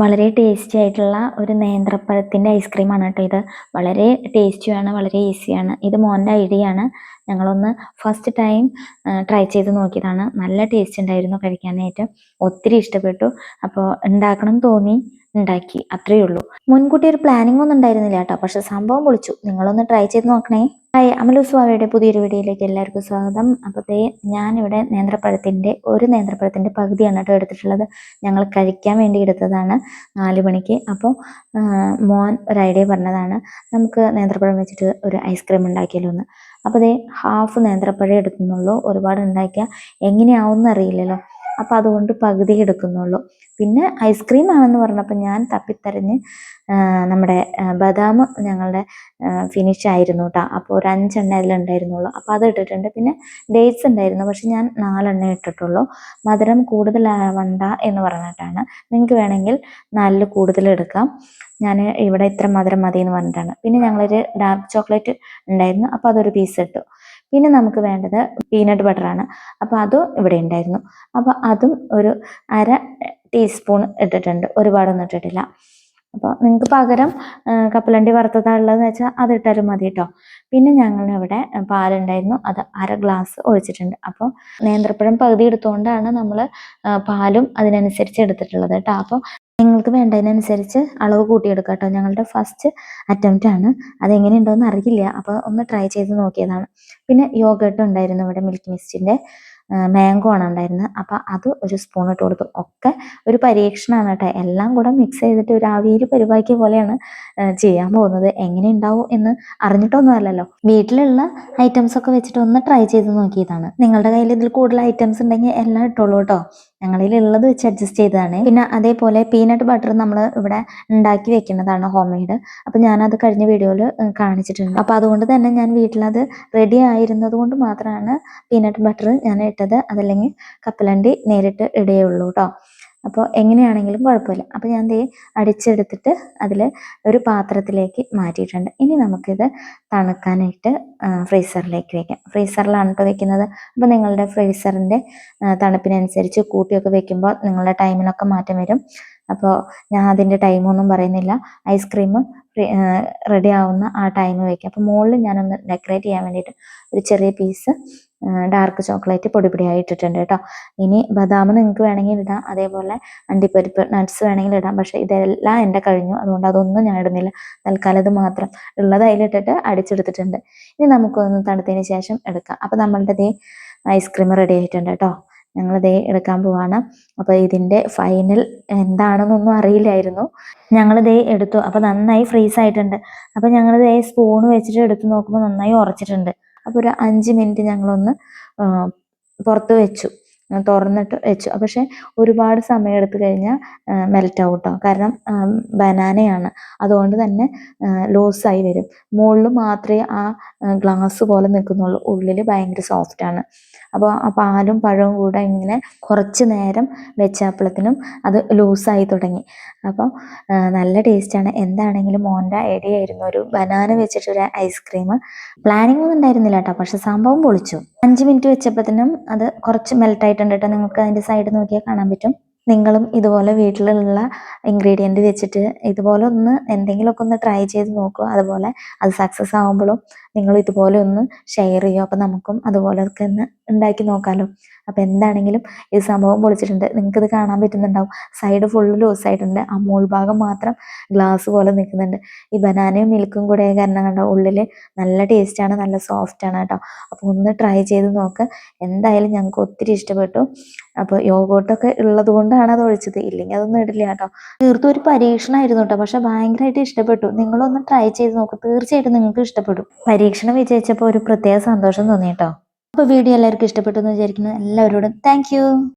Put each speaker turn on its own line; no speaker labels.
വളരെ ടേസ്റ്റി ആയിട്ടുള്ള ഒരു നേന്ത്രപ്പഴത്തിന്റെ ഐസ്ക്രീമാണ് കേട്ടോ ഇത്. വളരെ ടേസ്റ്റിയാണ് വളരെ ഈസിയാണ് ഇത് മോന്റെ ഐഡിയ ആണ്. ഞങ്ങളൊന്ന് ഫസ്റ്റ് ടൈം ട്രൈ ചെയ്ത് നോക്കിയതാണ്. നല്ല ടേസ്റ്റ് ഉണ്ടായിരുന്നു കഴിക്കാനായിട്ട്. ഒത്തിരി ഇഷ്ടപ്പെട്ടു. അപ്പോൾ ഉണ്ടാക്കണം തോന്നി. ഉണ്ടാക്കി. അത്രയേ ഉള്ളൂ. മുൻകൂട്ടി ഒരു പ്ലാനിംഗ് ഒന്നും ഉണ്ടായിരുന്നില്ല കേട്ടോ. പക്ഷെ സംഭവം പൊളിച്ചു. നിങ്ങളൊന്ന് ട്രൈ ചെയ്ത് നോക്കണേ. ഹായ് അമലുസ്വാവയുടെ പുതിയൊരു വീഡിയോയിലേക്ക് എല്ലാവർക്കും സ്വാഗതം. അപ്പോഴത്തെ ഞാനിവിടെ നേന്ത്രപ്പഴത്തിന്റെ ഒരു നേന്ത്രപ്പഴത്തിന്റെ പകുതിയാണ് കേട്ടോ എടുത്തിട്ടുള്ളത്. ഞങ്ങൾ കഴിക്കാൻ വേണ്ടി എടുത്തതാണ് നാല് മണിക്ക്. അപ്പോൾ മോൻ ഒരു ഐഡിയ പറഞ്ഞതാണ്. നമുക്ക് നേന്ത്രപ്പഴം വെച്ചിട്ട് ഒരു ഐസ്ക്രീം ഉണ്ടാക്കിയാലോ എന്ന്. അപ്പോൾ ഹാഫ് നേന്ത്രപ്പഴം എടുക്കുന്നുള്ളൂ ഒരുപാട് ഉണ്ടാക്കിയാൽ എങ്ങനെയാവും അറിയില്ലല്ലോ. അപ്പോൾ അതുകൊണ്ട് പകുതി എടുക്കുന്നുള്ളൂ. പിന്നെ ഐസ്ക്രീം ആണെന്ന് പറഞ്ഞപ്പോൾ ഞാൻ തപ്പിത്തരഞ്ഞ് നമ്മുടെ ബദാം ഞങ്ങളുടെ ഫിനിഷ് ആയിരുന്നു കേട്ടോ അപ്പോൾ ഒരു അഞ്ചെണ്ണ അതിലുണ്ടായിരുന്നുള്ളൂ. അപ്പോൾ അത് ഇട്ടിട്ടുണ്ട്. പിന്നെ ഡേറ്റ്സ് ഉണ്ടായിരുന്നു. പക്ഷെ ഞാൻ നാലെണ്ണ ഇട്ടിട്ടുള്ളൂ. മധുരം കൂടുതലാവണ്ട എന്ന് പറഞ്ഞിട്ടാണ്. നിങ്ങൾക്ക് വേണമെങ്കിൽ നാലിൽ കൂടുതൽ എടുക്കാം. ഞാൻ ഇവിടെ ഇത്ര മധുരം മതി എന്ന് പറഞ്ഞിട്ടാണ്. പിന്നെ ഞങ്ങളൊരു ഡാർക്ക് ചോക്ലേറ്റ് ഉണ്ടായിരുന്നു. അപ്പോൾ അതൊരു പീസ് ഇട്ടു. പിന്നെ നമുക്ക് വേണ്ടത് പീനട്ട് ബട്ടറാണ് അപ്പോൾ അതും ഇവിടെ ഉണ്ടായിരുന്നു. അപ്പോൾ അതും ഒരു അര ടീസ്പൂൺ ഇട്ടിട്ടുണ്ട്. ഒരുപാടൊന്നും ഇട്ടിട്ടില്ല. അപ്പോൾ നിങ്ങൾക്ക് പകരം കപ്പലണ്ടി വറുത്തതാണ് ഉള്ളതെന്ന് വെച്ചാൽ അത് ഇട്ടാലും മതി കേട്ടോ പിന്നെ ഞങ്ങളിവിടെ പാലുണ്ടായിരുന്നു. അത് അര ഗ്ലാസ് ഒഴിച്ചിട്ടുണ്ട്. അപ്പോൾ നേന്ത്രപ്പഴം പകുതി എടുത്തുകൊണ്ടാണ് നമ്മൾ പാലും അതിനനുസരിച്ച് എടുത്തിട്ടുള്ളത് കേട്ടോ അപ്പോൾ നിങ്ങൾക്ക് വേണ്ടതിനനുസരിച്ച് അളവ് കൂട്ടിയെടുക്കാം കേട്ടോ. ഞങ്ങളുടെ ഫസ്റ്റ് അറ്റംപ്റ്റ് ആണ്. അതെങ്ങനെ ഉണ്ടോയെന്ന് അറിയില്ല. അപ്പോൾ ഒന്ന് ട്രൈ ചെയ്ത് നോക്കിയതാണ്. പിന്നെ യോഗട്ട് ഉണ്ടായിരുന്നു ഇവിടെ മിൽക്ക് മിസ്റ്റിന്റെ മാംഗോ ആണ് ഉണ്ടായിരുന്നത്. അപ്പോൾ അത് ഒരു സ്പൂൺ ഇട്ട് കൊടുത്തു. ഒക്കെ ഒരു പരീക്ഷണമാണ് കേട്ടോ. എല്ലാം കൂടെ മിക്സ് ചെയ്തിട്ട് ഒരു ആവിയിൽ പരിപാടിക്കിയ പോലെയാണ് ചെയ്യാൻ പോകുന്നത്. എങ്ങനെ ഉണ്ടാവും എന്ന് അറിഞ്ഞിട്ടൊന്നും അല്ലല്ലോ. വീട്ടിലുള്ള ഐറ്റംസ് ഒക്കെ വെച്ചിട്ട് ഒന്ന് ട്രൈ ചെയ്ത് നോക്കിയതാണ്. നിങ്ങളുടെ കയ്യിൽ ഇതിൽ കൂടുതൽ ഐറ്റംസ് ഉണ്ടെങ്കിൽ എല്ലാം ഇട്ടോളൂ കേട്ടോ. ഞങ്ങളിൽ ഉള്ളത് വെച്ച് അഡ്ജസ്റ്റ് ചെയ്തതാണ്. പിന്നെ അതേപോലെ പീനട്ട് ബട്ടർ നമ്മൾ ഇവിടെ ഉണ്ടാക്കി വെക്കുന്നതാണ് ഹോം മെയ്ഡ് അപ്പം ഞാനത് കഴിഞ്ഞ വീഡിയോയിൽ കാണിച്ചിട്ടുണ്ട്. അപ്പോൾ അതുകൊണ്ട് തന്നെ ഞാൻ വീട്ടിലത് റെഡി ആയിരുന്നത് കൊണ്ട് മാത്രമാണ് പീനട്ട് ബട്ടർ ഞാൻ ഇട്ടത്. അതല്ലെങ്കിൽ കപ്പലണ്ടി നേരിട്ട് ഇടുകയുള്ളൂ കേട്ടോ അപ്പോൾ എങ്ങനെയാണെങ്കിലും കുഴപ്പമില്ല. അപ്പോൾ ഞാൻ ദേ അടിച്ചെടുത്തിട്ട് അതിൽ ഒരു പാത്രത്തിലേക്ക് മാറ്റിയിട്ടുണ്ട്. ഇനി നമുക്കിത് തണുക്കാനായിട്ട് ഫ്രീസറിലേക്ക് വെക്കാം. ഫ്രീസറിലാണ് കേട്ടോ വെക്കുന്നത്. അപ്പോൾ നിങ്ങളുടെ ഫ്രീസറിന്റെ തണുപ്പിനനുസരിച്ച് കൂട്ടിയൊക്കെ വെക്കുമ്പോൾ നിങ്ങളുടെ ടൈമിനൊക്കെ മാറ്റം വരും. അപ്പോൾ ഞാൻ അതിന്റെ ടൈമൊന്നും പറയുന്നില്ല. ഐസ്ക്രീം റെഡി ആവുന്ന ആ ടൈം വയ്ക്കുക അപ്പോൾ മുകളിൽ ഞാനൊന്ന് ഡെക്കറേറ്റ് ചെയ്യാൻ വേണ്ടിയിട്ട് ഒരു ചെറിയ പീസ് ഡാർക്ക് ചോക്ലേറ്റ് പൊടിപൊടിയായി ഇട്ടിട്ടുണ്ട് കേട്ടോ. ഇനി ബദാം നിങ്ങൾക്ക് വേണമെങ്കിൽ ഇടാം. അതേപോലെ അണ്ടിപ്പരിപ്പ് നട്ട്സ് വേണമെങ്കിൽ ഇടാം. പക്ഷേ ഇതെല്ലാം എന്റെ കഴിഞ്ഞു. അതുകൊണ്ട് അതൊന്നും ഞാൻ ഇടുന്നില്ല. തൽക്കാലം ഇത് മാത്രം ഉള്ളത് അതിലിട്ടിട്ട് അടിച്ചെടുത്തിട്ടുണ്ട്. ഇനി നമുക്കൊന്ന് തണുത്തതിന് ശേഷം എടുക്കാം. അപ്പോൾ നമ്മളുടെ ഐസ്ക്രീം റെഡി ആയിട്ടുണ്ട് കേട്ടോ. ഞങ്ങൾ ദേ എടുക്കാൻ പോവാണ്. അപ്പോൾ ഇതിന്റെ ഫൈനൽ എന്താണെന്നൊന്നും അറിയില്ലായിരുന്നു. ഞങ്ങൾ ദേ എടുത്തു. അപ്പോൾ നന്നായി ഫ്രീസ് ആയിട്ടുണ്ട്. അപ്പോൾ ദേ സ്പൂൺ വെച്ചിട്ട് എടുത്ത് നോക്കുമ്പോൾ നന്നായി ഉറച്ചിട്ടുണ്ട്. അപ്പോൾ ഒരു അഞ്ച് മിനിറ്റ് ഞങ്ങളൊന്ന് പുറത്ത് വെച്ചു. തുറന്നിട്ട് വെച്ചു. പക്ഷെ ഒരുപാട് സമയം എടുത്തു കഴിഞ്ഞാൽ മെൽറ്റ് ആവും കാരണം ബനാനയാണ്. അതുകൊണ്ട് തന്നെ ലൂസായി വരും. മുകളിൽ മാത്രമേ ആ ഗ്ലാസ് പോലെ നിൽക്കുന്നുള്ളൂ. ഉള്ളിൽ ഭയങ്കര സോഫ്റ്റ് ആണ്. അപ്പോൾ ആ പാലും പഴവും കൂടെ ഇങ്ങനെ കുറച്ച് നേരം വെച്ചാപ്പളത്തിനും അത് ലൂസായി തുടങ്ങി. അപ്പോൾ നല്ല ടേസ്റ്റാണ് എന്താണെങ്കിലും മോന്റെ ഐഡിയ ആയിരുന്നു. ഒരു ബനാന വെച്ചിട്ടൊരു ഐസ്ക്രീം പ്ലാനിങ് ഒന്നും ഉണ്ടായിരുന്നില്ല കേട്ടോ. പക്ഷെ സംഭവം പൊളിച്ചു. അഞ്ച് മിനിറ്റ് വെച്ചപ്പോഴത്തേനും അത് കുറച്ച് മെൽറ്റ് ആയിട്ടുണ്ട് കേട്ടോ നിങ്ങൾക്ക് അതിന്റെ സൈഡ് നോക്കിയാൽ കാണാൻ പറ്റും. നിങ്ങളും ഇതുപോലെ വീട്ടിലുള്ള ഇൻഗ്രീഡിയന്റ് വെച്ചിട്ട് ഇതുപോലെ ഒന്ന് എന്തെങ്കിലുമൊക്കെ ഒന്ന് ട്രൈ ചെയ്ത് നോക്കുക. അതുപോലെ അത് സക്സസ് ആകുമ്പോഴും നിങ്ങൾ ഇതുപോലെ ഒന്ന് ഷെയർ ചെയ്യുക. അപ്പോൾ നമുക്കും അതുപോലെയൊക്കെ ഒന്ന് ഉണ്ടാക്കി നോക്കാമല്ലോ അപ്പോൾ എന്താണെങ്കിലും ഈ സംഭവം പൊളിച്ചിട്ടുണ്ട്. നിങ്ങൾക്ക് ഇത് കാണാൻ പറ്റുന്നുണ്ടാവും. സൈഡ് ഫുള്ള് ലൂസ് ആയിട്ടുണ്ട്. ആ മോൾ ഭാഗം മാത്രം ഗ്ലാസ് പോലെ നിൽക്കുന്നുണ്ട്. ഈ ബനാനയും മിൽക്കും കൂടെ കാരണം കണ്ടോ ഉള്ളിൽ നല്ല ടേസ്റ്റാണ് നല്ല സോഫ്റ്റ് ആണ് കേട്ടോ. അപ്പോൾ ഒന്ന് ട്രൈ ചെയ്ത് നോക്ക്. എന്തായാലും ഞങ്ങൾക്ക് ഒത്തിരി ഇഷ്ടപ്പെട്ടു. അപ്പോൾ യോഗോട്ടൊക്കെ ഉള്ളത് കൊണ്ടാണ് അത് ഒഴിച്ചത്. ഇല്ലെങ്കിൽ അതൊന്നും ഇടില്ല കേട്ടോ. തീർത്തും ഒരു പരീക്ഷണമായിരുന്നു കേട്ടോ. പക്ഷെ ഭയങ്കരമായിട്ട് ഇഷ്ടപ്പെട്ടു. നിങ്ങളൊന്ന് ട്രൈ ചെയ്ത് നോക്ക്. തീർച്ചയായിട്ടും നിങ്ങൾക്ക് ഇഷ്ടപ്പെടും. പരീക്ഷണം വിജയിച്ചപ്പോൾ ഒരു പ്രത്യേക സന്തോഷം തോന്നി കേട്ടോ. അപ്പോൾ വീഡിയോ എല്ലാവർക്കും ഇഷ്ടപ്പെട്ടു എന്ന് വിചാരിക്കുന്നു. എല്ലാവരോടും താങ്ക്